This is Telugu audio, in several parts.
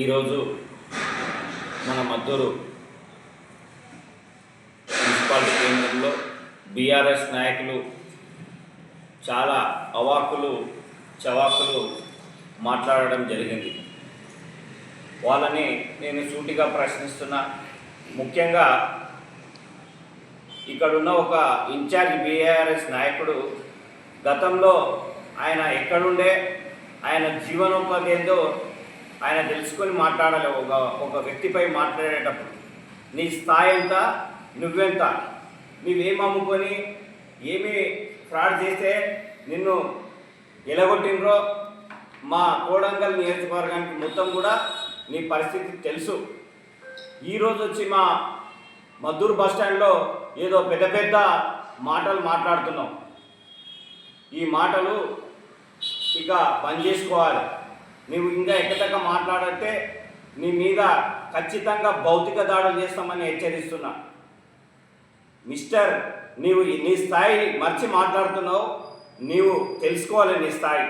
ఈరోజు మన మద్దూరు మున్సిపాలిటీ కేంద్రంలో బీఆర్ఎస్ నాయకులు చాలా అవాకులు చవాకులు మాట్లాడడం జరిగింది. వాళ్ళని నేను సూటిగా ప్రశ్నిస్తున్నా. ముఖ్యంగా ఇక్కడున్న ఒక ఇన్ఛార్జ్ బీఆర్ఎస్ నాయకుడు గతంలో ఆయన ఎక్కడుండే ఆయన జీవనోపాధి ఏందో ఆయన తెలుసుకొని మాట్లాడాలి ఒక ఒక వ్యక్తిపై మాట్లాడేటప్పుడు. నీ స్థాయి ఎంత? నువ్వెంత? నువ్వేం అమ్ముకొని ఏమి ఫ్రాడ్ చేస్తే నిన్ను ఎలగొట్టినరో మా కోడంగల్ నియోజకవర్గానికి మొత్తం కూడా నీ పరిస్థితి తెలుసు. ఈరోజు వచ్చి మా మద్దూరు బస్టాండ్లో ఏదో పెద్ద పెద్ద మాటలు మాట్లాడుతున్నాం. ఈ మాటలు ఇక బంద్ చేసుకోవాలి. నీవు ఇంకా ఎక్కడక్క మాట్లాడితే నీ మీద ఖచ్చితంగా భౌతిక దాడులు చేస్తామని హెచ్చరిస్తున్నా. మిస్టర్ నీవు నీ స్థాయి మర్చి మాట్లాడుతున్నావు. నీవు తెలుసుకోవాలి నీ స్థాయి.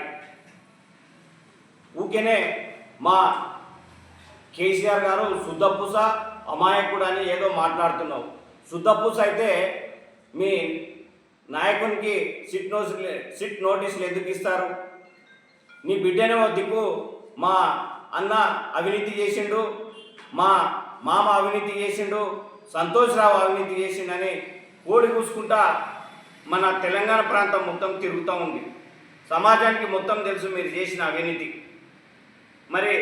ఊకేనే మా కేసీఆర్ గారు శుద్ధపూస అమాయకుడు అని ఏదో మాట్లాడుతున్నావు. శుద్ధపూస అయితే మీ నాయకునికి సిట్ నోటీస్ సిట్ నోటీసులు ఎందుకు ఇస్తారు? నీ బిడ్డనేమో దిక్కు మా అన్న అవినీతి చేసిండు మా మామ అవినీతి చేసిండు సంతోష్ రావు అవినీతి చేసిండని ఓడి కూసుకుంటా మన తెలంగాణ ప్రాంతం మొత్తం తిరుగుతూ ఉంది. సమాజానికి మొత్తం తెలుసు మీరు చేసిన అవినీతి. మరి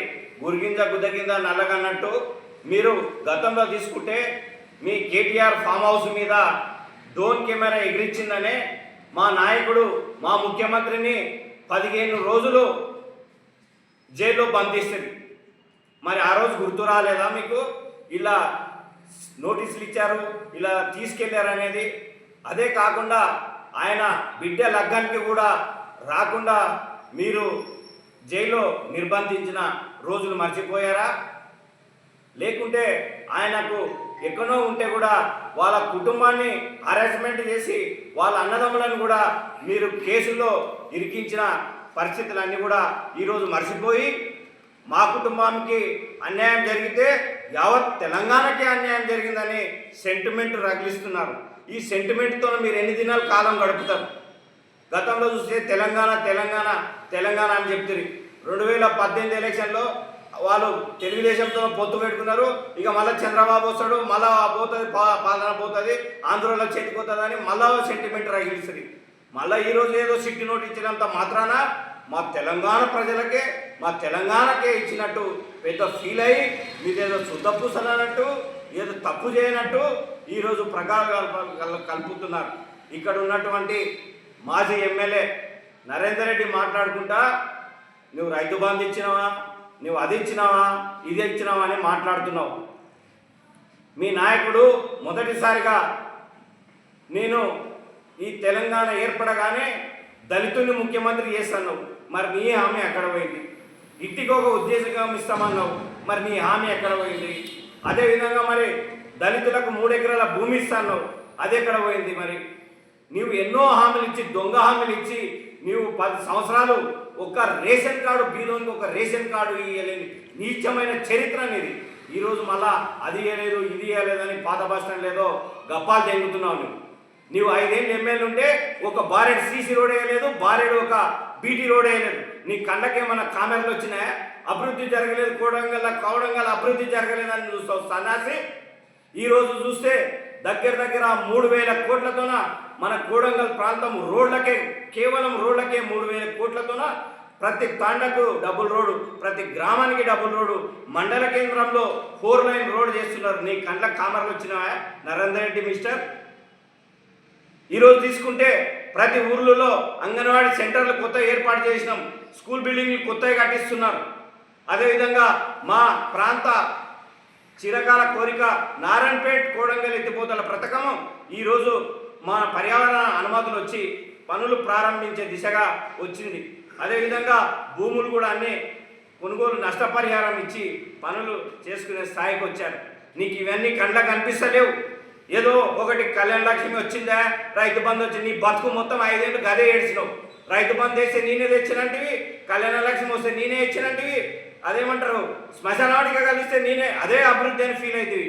గురిగింజ గుద్దగింజ నల్లగన్నట్టు మీరు గతంలో తీసుకుంటే మీ కేటీఆర్ ఫామ్ హౌస్ మీద డ్రోన్ కెమెరా ఎగిరించిందనే మా నాయకుడు మా ముఖ్యమంత్రిని పదిహేను రోజులు జైల్లో బంధిస్తుంది మరి ఆ రోజు గుర్తు రాలేదా మీకు? ఇలా నోటీసులు ఇచ్చారు ఇలా తీసుకెళ్ళారు అనేది. అదే కాకుండా ఆయన బిడ్డ లగ్గానికి కూడా రాకుండా మీరు జైల్లో నిర్బంధించిన రోజులు మర్చిపోయారా? లేకుంటే ఆయనకు ఎక్కడో ఉంటే కూడా వాళ్ళ కుటుంబాన్ని అరేంజ్మెంట్ చేసి వాళ్ళ అన్నదమ్ములను కూడా మీరు కేసుల్లో ఇరికించిన పరిస్థితులన్నీ కూడా ఈరోజు మర్చిపోయి మా కుటుంబానికి అన్యాయం జరిగితే యావత్ తెలంగాణకే అన్యాయం జరిగిందని సెంటిమెంట్ రగిలిస్తున్నారు. ఈ సెంటిమెంట్తో మీరు ఎన్ని దినాలు కాలం గడుపుతారు? గతంలో చూస్తే తెలంగాణ తెలంగాణ తెలంగాణ అని చెప్తుంది రెండు వేల పద్దెనిమిది ఎలక్షన్లో వాళ్ళు తెలుగుదేశంతో పొత్తు పెట్టుకున్నారు. ఇక మళ్ళీ చంద్రబాబు వస్తాడు మళ్ళా పోతుంది పాలన పోతుంది ఆంధ్రలో చేతిపోతుంది అని మళ్ళా సెంటిమెంట్ రగిలిస్తుంది. మళ్ళీ ఈరోజు ఏదో సిట్టి నోట్ ఇచ్చినంత మాత్రాన మా తెలంగాణ ప్రజలకే మా తెలంగాణకే ఇచ్చినట్టు పెద్ద ఫీల్ అయ్యి మీదేదో శుద్ధపూసలన్నట్టు ఏదో తప్పు చేయనట్టు ఈరోజు ప్రగాఢ కలుపుతున్నారు. ఇక్కడ ఉన్నటువంటి మాజీ ఎమ్మెల్యే నరేందర్ రెడ్డి మాట్లాడుకుంటా నువ్వు రైతు బంధు ఇచ్చినావా? నువ్వు అది ఇచ్చినావా? ఇది ఇచ్చినావా? అని మాట్లాడుతున్నావు. మీ నాయకుడు మొదటిసారిగా నేను ఈ తెలంగాణ ఏర్పడగానే దళితుని ముఖ్యమంత్రి చేస్తున్నావు. మరి నీ హామీ ఎక్కడ పోయింది? ఇంటికి ఒక ఉద్దేశంగా ఇస్తామన్నావు. మరి నీ హామీ ఎక్కడ పోయింది? అదేవిధంగా మరి దళితులకు మూడు ఎకరాల భూమి ఇస్తాను అది ఎక్కడ పోయింది మరి? నీవు ఎన్నో హామీలు ఇచ్చి దొంగ హామీలు ఇచ్చి నీవు పది సంవత్సరాలు ఒక రేషన్ కార్డు బీదోనికి ఒక రేషన్ కార్డు ఇవ్వలేని నీచమైన చరిత్ర అనేది. ఈరోజు మళ్ళా అది ఇవ్వలేదు ఇది ఇవ్వలేదని పాత బస్ లేదో గప్పాలు తెంగుతున్నావు నువ్వు. నీవు ఐదేళ్ళు ఎమ్మెల్యే ఉంటే ఒక బారెడు సీసీ రోడ్ వేయలేదు బారెడు ఒక బీటీ రోడ్ వేయలేదు. నీ కళ్ళకేమన్నా కామెంట్లు వచ్చినాయా? అభివృద్ధి జరగలేదు కోడంగల్ కోడంగల్ అభివృద్ధి జరగలేదని చూస్తావు సన్నాసి. ఈరోజు చూస్తే దగ్గర దగ్గర మూడు వేల కోట్లతోన మన కోడంగల్ ప్రాంతం రోడ్లకే కేవలం రోడ్లకే మూడు వేల కోట్లతోన ప్రతి తాండకు డబుల్ రోడ్డు ప్రతి గ్రామానికి డబుల్ రోడ్డు మండల కేంద్రంలో ఫోర్ లైన్ రోడ్ చేస్తున్నారు. నీ కండ్ల కామర్లు వచ్చినావా నరేందర్ రెడ్డి మిస్టర్. ఈరోజు తీసుకుంటే ప్రతి ఊర్లలో అంగన్వాడీ సెంటర్లు కొత్త ఏర్పాటు చేసినాం. స్కూల్ బిల్డింగ్లు కొత్తగా కట్టిస్తున్నారు. అదేవిధంగా మా ప్రాంత చిరకాల కోరిక నారాయణపేట్ కోడంగల్ ఎత్తిపోతల పథకం ఈరోజు మా పర్యావరణ అనుమతులు వచ్చి పనులు ప్రారంభించే దిశగా వచ్చింది. అదేవిధంగా భూములు కూడా అన్నీ కొనుగోలు నష్టపరిహారం ఇచ్చి పనులు చేసుకునే స్థాయికి వచ్చారు. నీకు ఇవన్నీ కండ్లకు కనిపిస్తలేవు ఏదో ఒకటి కళ్యాణ లక్ష్మి వచ్చిందా? రైతు బంధు వచ్చింది నీ బతుకు మొత్తం ఐదేళ్ళు గదే ఏడ్చినావు. రైతు బంధు వేస్తే నేనే తెచ్చినట్టువి కళ్యాణ లక్ష్మి వస్తే నేనే ఇచ్చినట్టువి అదేమంటారు? శ్మశానాడిగా కలిస్తే నేనే అదే అభివృద్ధి అని ఫీల్ అవుతుంది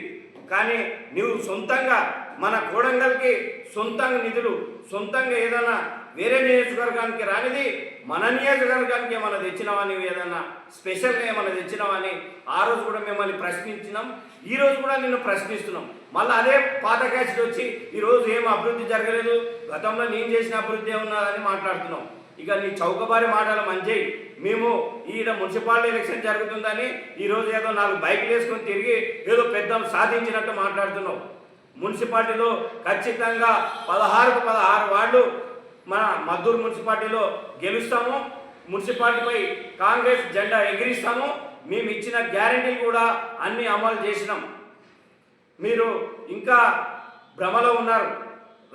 కానీ నువ్వు సొంతంగా మన కోడంగల్కి సొంతంగా నిధులు సొంతంగా ఏదైనా వేరే నియోజకవర్గానికి రానిది మన నియోజకవర్గానికి ఏమైనా తెచ్చినావా నువ్వు ఏదన్నా? స్పెషల్గా ఏమైనా తెచ్చినావా అని ఆ రోజు కూడా మిమ్మల్ని ప్రశ్నించినాం. ఈ రోజు కూడా నిన్ను ప్రశ్నిస్తున్నాం. మళ్ళీ అదే పాత క్యాస్ట్ వచ్చి ఈరోజు ఏం అభివృద్ధి జరగలేదు? గతంలో నేను చేసిన అభివృద్ధి ఉన్నదని మాట్లాడుతున్నాం. ఇక నీ చౌకబారి మాటలు మంచి. మేము ఈడ మున్సిపాలిటీ ఎలక్షన్ జరుగుతుందని ఈరోజు ఏదో నాలుగు బైక్లు వేసుకొని తిరిగి ఏదో పెద్ద సాధించినట్టు మాట్లాడుతున్నాం. మున్సిపాలిటీలో ఖచ్చితంగా పదహారుకు పదహారు వార్డు మన మద్దూరు మున్సిపాలిటీలో గెలుస్తాము. మున్సిపాలిటీపై కాంగ్రెస్ జెండా ఎగిరిస్తాము. మేము ఇచ్చిన గ్యారంటీలు కూడా అన్ని అమలు చేసినాం. మీరు ఇంకా భ్రమలో ఉన్నారు.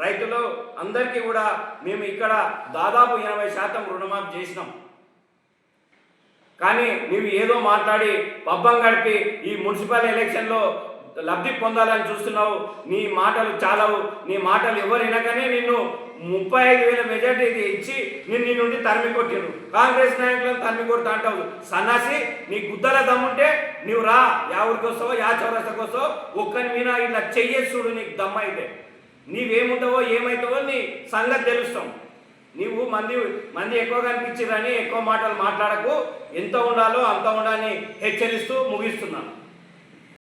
రైతులు అందరికీ కూడా మేము ఇక్కడ దాదాపు ఎనభై శాతం రుణమాఫీ చేసినాం. కానీ మేము ఏదో మాట్లాడి పబ్బం గడిపి ఈ మున్సిపల్ ఎలక్షన్లో లబ్ధి పొందాలని చూస్తున్నావు. నీ మాటలు చాలవు. నీ మాటలు ఎవరు వినగానే నిన్ను ముప్పై ఐదు వేల మెజార్టీ ఇచ్చి నిన్ను నీ నుండి తరిమి కొట్టిను కాంగ్రెస్ నాయకులను తరిమి కొడుతా అంటావు. సన్నాసి నీ గుద్దల దమ్ముంటే నువ్వు రా. యా ఊరికి వస్తావో యా చౌరస్తకు వస్తావో ఒక్కని మీద ఇట్లా చెయ్యేస్తుడు చూడు నీకు దమ్మ అయితే నీవేముంటావో ఏమవుతావో నీ సంగతి తెలుస్తాం. నీవు మంది మంది ఎక్కువగా అనిపించిరని ఎక్కువ మాటలు మాట్లాడకు. ఎంత ఉండాలో అంత ఉండాలని హెచ్చరిస్తూ ముగిస్తున్నాను.